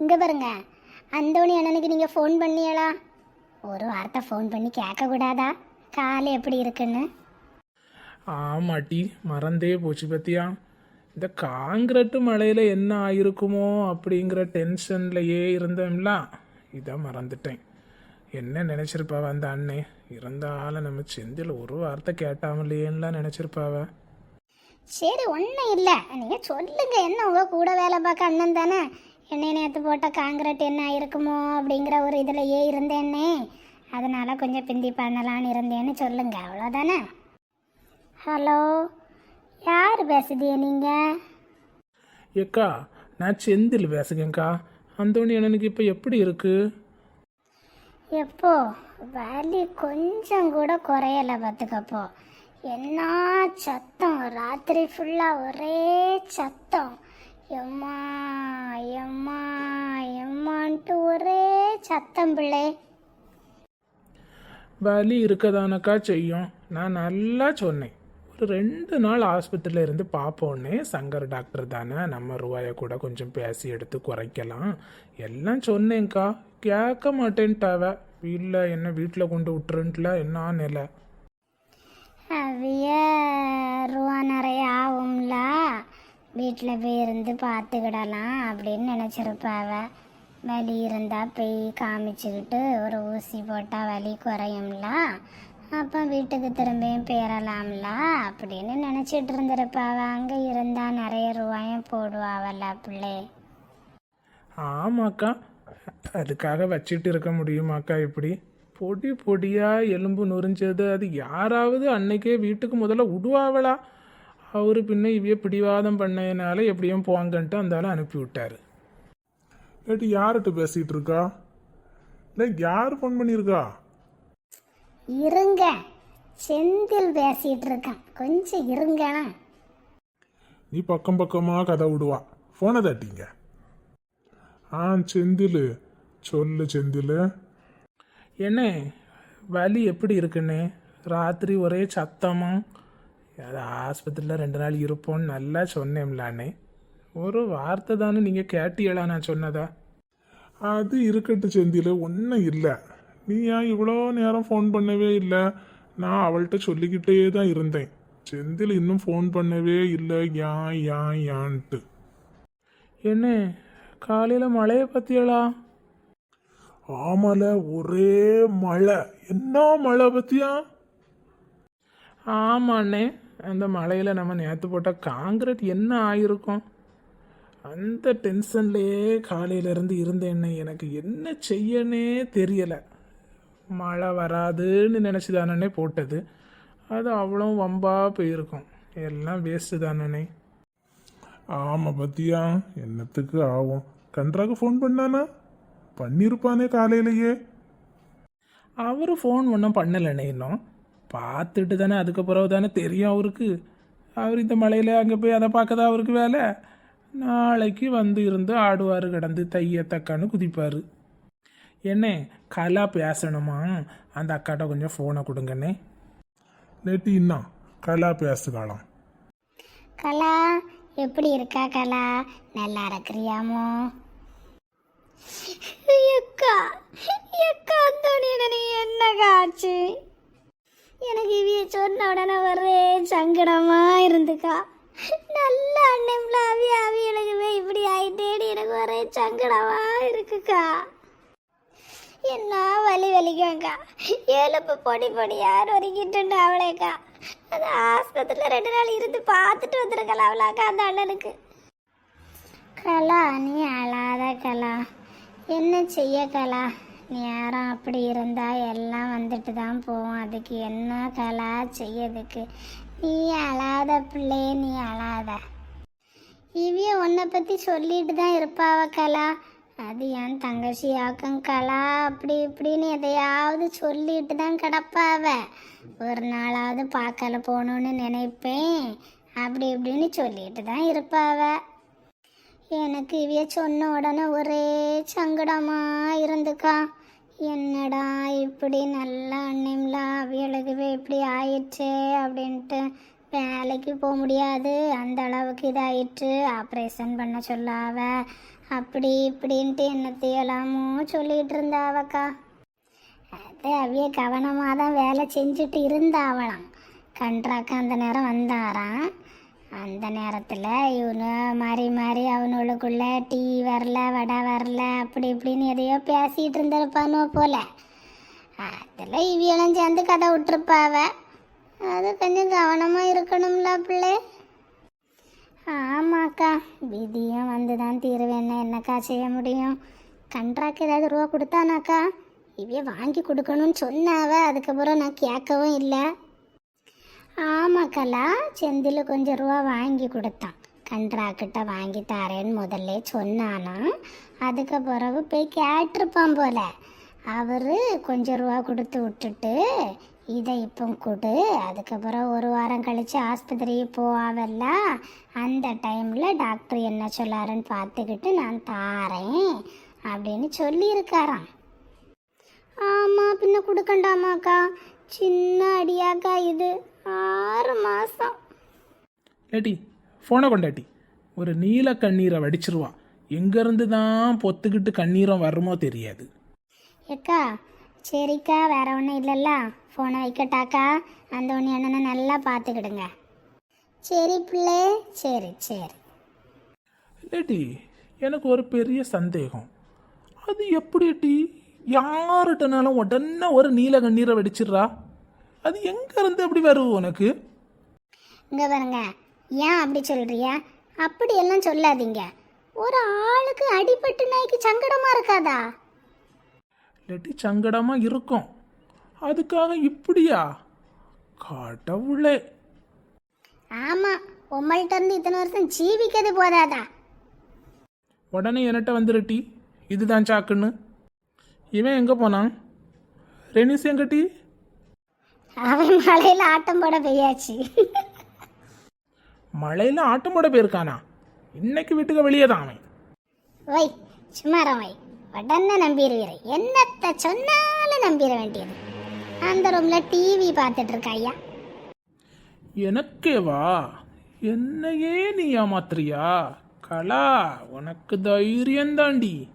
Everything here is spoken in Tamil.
இங்கே பாருங்க. அந்தோணி அண்ணனுக்கு நீங்கள் ஃபோன் பண்ணியலா ஒரு வார்த்தை ஃபோன் பண்ணி கேட்கக்கூடாதா? கால் எப்படி இருக்குன்னு? ஆமாட்டி மறந்தே போச்சு பத்தியா? இந்த காங்கிரட்டு மலையில் என்ன ஆயிருக்குமோ அப்படிங்கிற டென்ஷன்லையே இருந்தோம்ல இதை மறந்துட்டேன். என்ன நினச்சிருப்பாவ அந்த அண்ணே? இருந்தாலும் நம்ம செந்தில் ஒரு வார்த்தை கேட்டாமலேன்னுலாம் நினச்சிருப்பாவ. சரி ஒன்றும் இல்லை. நீங்கள் சொல்லுங்க. என்ன உங்கள் கூட வேலை பார்க்க அண்ணன் தானே? என்னை நேற்று போட்ட காங்கிரட் என்ன இருக்குமோ அப்படிங்கிற ஒரு இதுலையே இருந்தேன்னே. அதனால் கொஞ்சம் பிந்தி பண்ணலான்னு இருந்தேன்னு சொல்லுங்க. அவ்வளோதானே ஹலோ யார் பேசுதிய நீங்கள் ஏக்கா நான் செந்தில் பேசுகிறேங்க்கா அந்தோணி அண்ணனுக்கு இப்போ எப்படி இருக்கு? எப்போ? வலி கொஞ்சம் கூட குறையலை பார்த்துக்கப்போ. என்ன சத்தம்? ராத்திரி ஃபுல்லாக ஒரே சத்தம். எம்மா எம்மா எம்மான்ட்டு ஒரே சத்தம் பிள்ளை. வலி இருக்கதானக்கா செய்யும்? நான் நல்லா சொன்னேன். ஒரு ரெண்டு நாள் ஆஸ்பத்திரியில் இருந்து பார்ப்போன்னே சங்கர் டாக்டர் தானே நம்ம ரூபாயை கூட கொஞ்சம் பேசி எடுத்து குறைக்கலாம். எல்லாம் சொன்னேங்க்கா கேட்க மாட்டேன்ட்டாவ. இல்லை என்ன வீட்டில் கொண்டு விட்டுருன்ட்டுல? என்ன நிலை? அவிய வீட்டில் போய் இருந்து பார்த்துக்கிடலாம் அப்படின்னு நினச்சிருப்பாவ வலி இருந்தால் போய் காமிச்சுக்கிட்டு ஒரு ஊசி போட்டால் வலி குறையும்ல? அப்போ வீட்டுக்கு திரும்பியும் பேரலாம்ல? அப்படின்னு நினச்சிட்டு இருந்திருப்பாவ அங்கே இருந்தால் நிறைய ரூபாயும் போடுவாவல்ல பிள்ளை. ஆமாக்கா. அதுக்காக வச்சுட்டு இருக்க முடியுமாக்கா இப்படி? பொடி பொடியாக எலும்பு நொறிஞ்சது அது யாராவது அன்னைக்கே வீட்டுக்கு முதல்ல விடுவாவளா அவரு பின்ன இவைய பிடிவாதம் பண்ணதுனால எப்படியும் போங்கன்ட்டு அந்த ஆளை அனுப்பி விட்டாரு ஏட்டி யார்கிட்ட பேசிட்டு இருக்கா இல்லை யார் ஃபோன் பண்ணியிருக்கா? இருங்க. செந்தில் பேசிகிட்டு இருக்கான் கொஞ்சம் இருங்கண்ணா. நீ பக்கம் பக்கமாக கதை விடுவா. ஃபோனை தட்டிங்க. ஆ செந்தில். சொல்லு செந்தில். என்ன வலி எப்படி இருக்குண்ணே? ராத்திரி ஒரே சத்தமா? அது ஆஸ்பத்திரியில் ரெண்டு நாள் இருப்போம்னு நல்லா சொன்னேன்லாண்ணே ஒரு வார்த்தை தானே நீங்கள் கேட்டியலா நான் சொன்னதா? அது இருக்கட்டும் செந்தில் ஒன்றும் இல்லை. நீ ஏன் இவ்வளோ நேரம் ஃபோன் பண்ணவே இல்லை? நான் அவள்கிட்ட சொல்லிக்கிட்டே தான் இருந்தேன். செந்தில் இன்னும் ஃபோன் பண்ணவே இல்லை. ஏன் ஏன் யான்ட்டு. என்ன காலையில் மழையை பற்றியலா ஆமால ஒரே மழை. என்ன மழை பத்தியா? ஆமாண்ணே. அந்த மழையில் நம்ம நேற்று போட்ட காங்கிரீட் என்ன ஆயிருக்கும்? அந்த டென்ஷன்லேயே காலையிலேருந்து இருந்தேன்னே எனக்கு என்ன செய்யனே தெரியலை. மழை வராதுன்னு நினச்சி தானே போட்டது. அது அவ்வளோ வம்பா போயிருக்கும். எல்லாம் வேஸ்ட்டு தானே ஆமாம் பத்தியா என்னத்துக்கு ஆகும்? கன்றாக்கு ஃபோன் பண்ணானா? பண்ணியிருப்பானே காலையிலேயே. அவர் ஃபோன் ஒன்றும் பண்ணலைண்ணே இன்னும். பார்த்துட்டு தானே அதுக்கப்புறம் தானே தெரியும் அவருக்கு. அவர் இந்த மலையில் அங்கே போய் அதை பார்க்கதா அவருக்கு வேலை? நாளைக்கு வந்து இருந்து ஆடுவார் கிடந்து தைய தக்கான்னு குதிப்பார். என்ன கலா பேசணுமா? அந்த அக்காட்ட கொஞ்சம் ஃபோனை கொடுங்கண்ணே. நேற்று இன்னும் கலா பேசுகாலாம் கலா எப்படி இருக்கா கலா? நல்லா இருக்கிறியாமோ எக்கா எக்கா அந்தோணி எனக்கு என்ன காச்சு எனக்கு இவிய சொன்ன உடனே ஒரே சங்கடமா இருந்துக்கா. நல்ல அண்ணன்ல அவி அவி எனக்கு இப்படி ஆயிட்டேடி எனக்கு ஒரே சங்கடமா இருக்குக்கா. என்ன வலி வலிக்கும்க்கா. எலும்பு பொடி பொடியார் ஒதுக்கிட்டு அவளேக்கா. அது ஆஸ்பத்திரியில் ரெண்டு நாள் இருந்து பார்த்துட்டு வந்திருக்கலாம் அவளாக்கா அந்த அண்ணனுக்கு. கலா நீ அழாத கலா. என்ன செய்ய கலா? நேரம் அப்படி இருந்தால் எல்லாம் வந்துட்டு தான் போவோம். அதுக்கு என்ன கலா செய்யறதுக்கு நீ அழாத பிள்ளை நீ அழாத. இவிய உன்னை பற்றி சொல்லிட்டு தான் இருப்பாவ கலா. அது என் தங்கச்சி ஆக்கம் கலா. அப்படி இப்படின்னு எதையாவது சொல்லிட்டு தான் கிடப்பாவ. ஒரு நாளாவது பார்க்கல போகணுன்னு நினைப்பேன். அப்படி இப்படின்னு சொல்லிட்டு தான் இருப்பாவ. எனக்கு இவிய சொன்ன உடனே ஒரே சங்கடமாக இருந்துக்கா. என்னடா இப்படி நல்லா அண்ணம்ல அவியலுக்கு இப்படி ஆயிடுச்சே அப்படின்ட்டு வேலைக்கு போக முடியாது. அந்த அளவுக்கு இதாயிற்று. ஆப்ரேஷன் பண்ண சொல்லாவ. அப்படி இப்படின்ட்டு என்னத்தையெல்லாமோ சொல்லிகிட்டு இருந்தாவக்கா. அது அவிய கவனமாக தான் வேலை செஞ்சுட்டு இருந்தாவலாம் கண்ட்ராக்க அந்த நேரம் வந்தாராம். அந்த நேரத்தில் இவனு மாறி மாறி அவனுக்குள்ள டீ வரல வடை வரல அப்படி இப்படின்னு எதையோ பேசிகிட்டு இருந்திருப்பானோ போல. அதில் இவியெல்லாம் சேர்ந்து கதை விட்டுருப்பாவ அது கொஞ்சம் கவனமாக இருக்கணும்ல பிள்ளை. ஆமாக்கா விதியும் வந்து தான் தீருவேன்னு என்னக்கா செய்ய முடியும்? கண்ட்ராக்கு ஏதாவது ரூபா கொடுத்தானாக்கா? இவைய வாங்கி கொடுக்கணும்னு சொன்னாவ. அதுக்கப்புறம் நான் கேட்கவும் இல்லை. ஆமாக்கலா. செந்தில் கொஞ்சம் ரூபா வாங்கி கொடுத்தான். கண்ட்ராக்கிட்ட வாங்கி தரேன்னு முதல்ல சொன்னானா. அதுக்கு பிறகு போய் கேட்டிருப்பான் போல. அவர் கொஞ்சம் ரூபா கொடுத்து விட்டுட்டு இதை இப்போ கொடு. அதுக்கப்புறம் ஒரு வாரம் கழித்து ஆஸ்பத்திரிக்கு போவாவல்ல. அந்த டைமில் டாக்டர் என்ன சொல்லாருன்னு பார்த்துக்கிட்டு நான் தாரேன் அப்படின்னு சொல்லியிருக்காராம். ஆமாம் பின்ன கொடுக்கண்டாமாக்கா. சின்ன அடியாக்கா இது. ஆறு மாதம் ஏட்டி ஃபோனை கொண்டாட்டி. ஒரு நீல கண்ணீரை வடிச்சிருவா. எங்கேருந்து தான் பொத்துக்கிட்டு கண்ணீரம் வருமோ தெரியாது. ஏக்கா சரிக்கா வேற ஒன்றும் இல்லைல்ல. ஃபோனை வைக்கட்டாக்கா அந்த ஒன்று என்னென்ன நல்லா பார்த்துக்கிடுங்க. சரி பிள்ளை சரி சரி. லேட்டி எனக்கு ஒரு பெரிய சந்தேகம். அது எப்படி யார்கிட்டனாலும் உடனே ஒரு நீல கண்ணீரை வெடிச்சிடுறா? அது எங்கேருந்து அப்படி வரும் உனக்கு? இங்கே பாருங்க. ஏன் அப்படி சொல்றியா? அப்படி எல்லாம் சொல்லாதீங்க. ஒரு ஆளுக்கு அடிபட்டு நாய்க்கு சங்கடமா இருக்காதா? இல்லாட்டி சங்கடமாக இருக்கும். அதுக்காக இப்படியா? கடவுளே. ஆமா உம்மள்கிட்ட இருந்து இத்தனை வருஷம் ஜீவிக்கிறது போதாதா? உடனே என்கிட்ட வந்துருட்டி? இதுதான் சாக்குன்னு. இவன் எங்கே போனான்? ரெனிஸ் எங்கட்டி? அவன் மலையில ஆட்டம் போட பெய்யாச்சு மழையில் ஆட்டம் போட போயிருக்கானா? இன்னைக்கு வீட்டுக்கு வெளியே தான் அவன். வை சும்மாரம் வை உடனே நம்பிடுவீரை. என்னத்த சொன்னாலும் நம்பிட வேண்டியது. அந்த ரூம்ல டிவி பார்த்துட்டு இருக்கா ஐயா எனக்கே வா என்னையே நீ ஏமாத்துறியா? கலா உனக்கு தைரியம் தாண்டி.